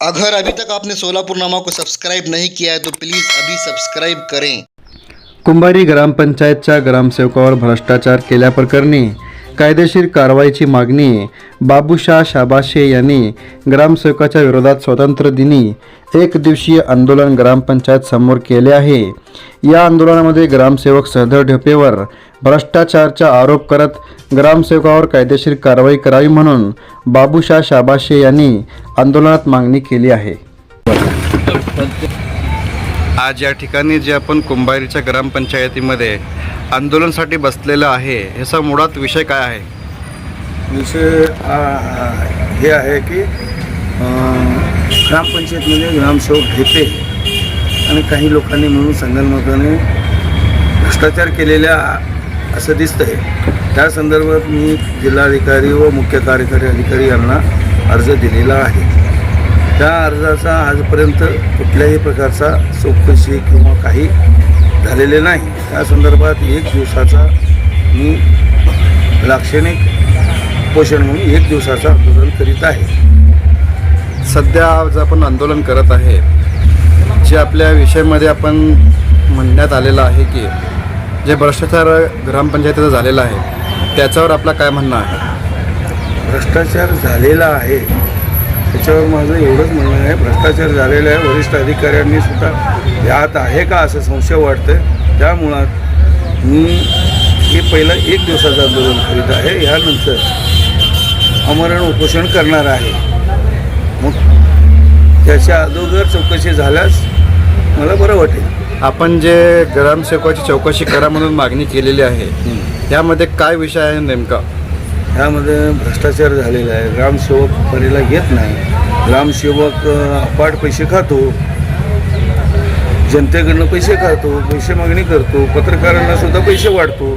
अगर अभी तक आपने सोलापुर नामा को सब्सक्राइब नहीं किया है तो प्लीज़ अभी सब्सक्राइब करें। कुंभारी ग्रामपंचायतच्या ग्रामसेवकावर भ्रष्टाचार केल्याप्रकरणी कायदेशीर कारवाईची मागणी बाबूशाह शाबाशे यांनी ग्रामसेवकाच्या विरोधात स्वतंत्र दिनी एक दिवसीय आंदोलन ग्रामपंचायत समोर केले आहे. या आंदोलनामध्ये ग्रामसेवक सदर ढेपेवर भ्रष्टाचारचा आरोप करत ग्रामसेवकावर कायदेशीर कारवाई करावी म्हणून बाबूशाह शाबाशे यांनी आंदोलनात मागणी केली आहे. आज या ठिकाणी जे आपण कुंभारीच्या ग्रामपंचायतीमध्ये आंदोलनासाठी बसलेलं आहे ह्याचा मुळात विषय काय आहे? विषय हे आहे की ग्रामपंचायतमध्ये ग्रामसेवक घेते आणि काही लोकांनी मिळून संगनमताने भ्रष्टाचार केलेल्या असं दिसतंय. त्या संदर्भात मी जिल्हाधिकारी व मुख्य कार्यकारी अधिकारी यांना अर्ज दिलेला आहे. त्या अर्जाचा आजपर्यंत कुठल्याही प्रकारचा चौकशी किंवा काही झालेले नाही. त्या संदर्भात एक दिवसाचा मी लाक्षणिक पोषण म्हणून एक दिवसाचं आंदोलन करीत आहे. सध्या आज आपण आंदोलन करत आहे. जे आपल्या विषयामध्ये आपण म्हणण्यात आलेलं आहे की जे भ्रष्टाचार ग्रामपंचायतीचा झालेला आहे त्याच्यावर आपला काय म्हणणं आहे? भ्रष्टाचार झालेला आहे. त्याच्यावर माझं एवढंच म्हणणं आहे भ्रष्टाचार झालेला आहे वरिष्ठ अधिकाऱ्यांनी सुद्धा यात आहे का असं संशय वाटतं त्यामुळं मी हे पहिलं एक दिवसाचं आंदोलन करीत आहे ह्यानंतर अमरण उपोषण करणार आहे. मग त्याच्या अगोदर चौकशी झाल्यास मला बरं वाटेल. आपण जे ग्रामसेवकाची चौकशी करा म्हणून मागणी केलेली आहे यामध्ये काय विषय आहे नेमका? ह्यामध्ये भ्रष्टाचार झालेला आहे. ग्रामसेवक परीला घेत नाही. ग्रामसेवक अपाट पैसे खातो. जनतेकडनं पैसे खातो पैसे मागणी करतो पत्रकारांना सुद्धा पैसे वाढतो.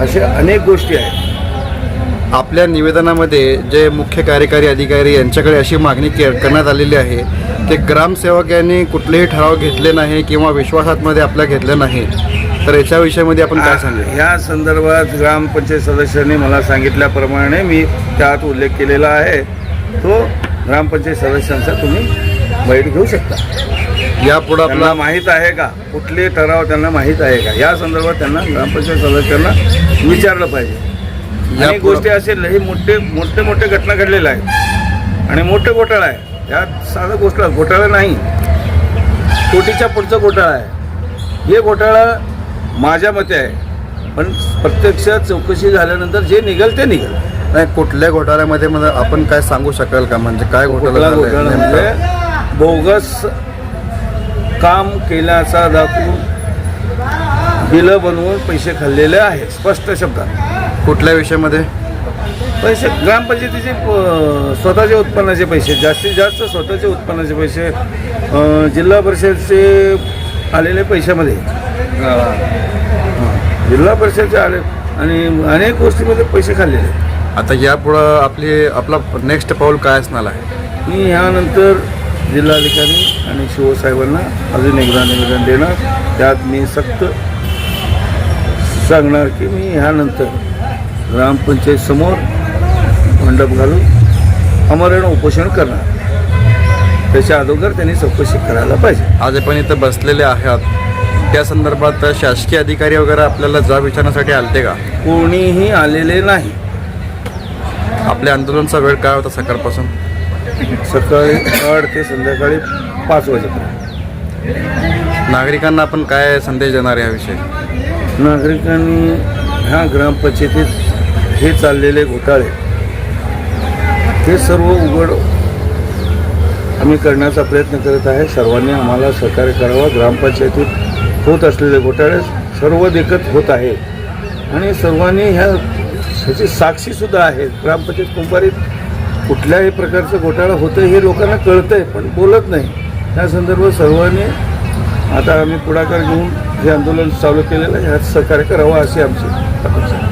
अशा अनेक गोष्टी आहेत. आपल्या निवेदनामध्ये जे मुख्य कार्यकारी अधिकारी यांच्याकडे अशी मागणी के करण्यात आलेली आहे की ग्रामसेवक यांनी कुठलेही ठराव घेतले नाही किंवा विश्वासातमध्ये आपल्या घेतले नाही. तर याच्या विषयामध्ये आपण काय सांगेल ह्या संदर्भात ग्रामपंचायत सदस्यांनी मला सांगितल्याप्रमाणे मी त्यात उल्लेख केलेला आहे. तो ग्रामपंचायत सदस्यांचा तुम्ही बैठ घेऊ शकता. यापुढे त्यांना आपला माहीत आहे का? कुठले ठराव त्यांना माहीत आहे का? या संदर्भात त्यांना ग्रामपंचायत सदस्यांना विचारलं पाहिजे. या गोष्टी असेल हे मोठे मोठे मोठे घटना घडलेल्या आहेत. आणि मोठे घोटाळा आहे. यात साधा गोष्ट घोटाळा नाही. कोटीच्या पुढचा घोटाळा आहे. हे घोटाळा माझ्या मते आहे. पण प्रत्यक्ष चौकशी झाल्यानंतर जे निघेल ते निघेल. नाही कुठल्या घोटाळ्यामध्ये मला आपण काय सांगू शकाल का? म्हणजे काय घोटाळा घोटाळा? म्हणजे बोगस काम केल्याचा दाखवून बिलं बनवून पैसे खाल्लेले आहेत स्पष्ट शब्दात. कुठल्या विषयामध्ये? पैसे ग्रामपंचायतीचे स्वतःचे उत्पन्नाचे पैसे जास्तीत जास्त स्वतःचे उत्पन्नाचे पैसे जिल्हा परिषदचे आलेले पैशामध्ये. जिल्हा परिषदचे आले आणि अनेक गोष्टीमध्ये पैसे खाल्लेले आहेत. आता यापुढं आपली आपला नेक्स्ट पाऊल काय असणार आहे मी ह्यानंतर जिल्हाधिकारी आणि शिवसाहेबांना अजून एकदा निवेदन देणार त्यात मी सक्त सांगणार की मी ह्यानंतर ग्रामपंचायत समोर मंडप घालून अमरण उपोषण करणार. त्याच्या अगोदर त्यांनी चौकशी करायला पाहिजे. आज आपण इथं बसलेले आहात. त्या संदर्भात शासकीय अधिकारी वगैरे आपल्याला जाब विचारण्यासाठी आलते का? कोणीही आलेले नाही. आपल्या आंदोलनाचा वेळ काय होता सकाळपासून? सकाळी आठ ते संध्याकाळी पाच वाजेपर्यंत. नागरिकांना आपण काय संदेश देणार याविषयी? नागरिकांनी ह्या ग्रामपंचायतीत हे चाललेले घोटाळे हे सर्व उघड आम्ही करण्याचा प्रयत्न करत आहे. सर्वांनी आम्हाला सहकार्य करावं. ग्रामपंचायतीत होत असलेले घोटाळे सर्व देखत होत आहे. आणि सर्वांनी ह्या ह्याची साक्षीसुद्धा आहे. ग्रामपंचायत कुंभारीत कुठल्याही प्रकारचं घोटाळा होतं हे लोकांना कळतं आहे पण बोलत नाही. त्या संदर्भात सर्वांनी आता आम्ही पुढाकार घेऊन हे आंदोलन चालू केलेलं आहे. ह्यात सहकार्य करावं अशी आमची अपेक्षा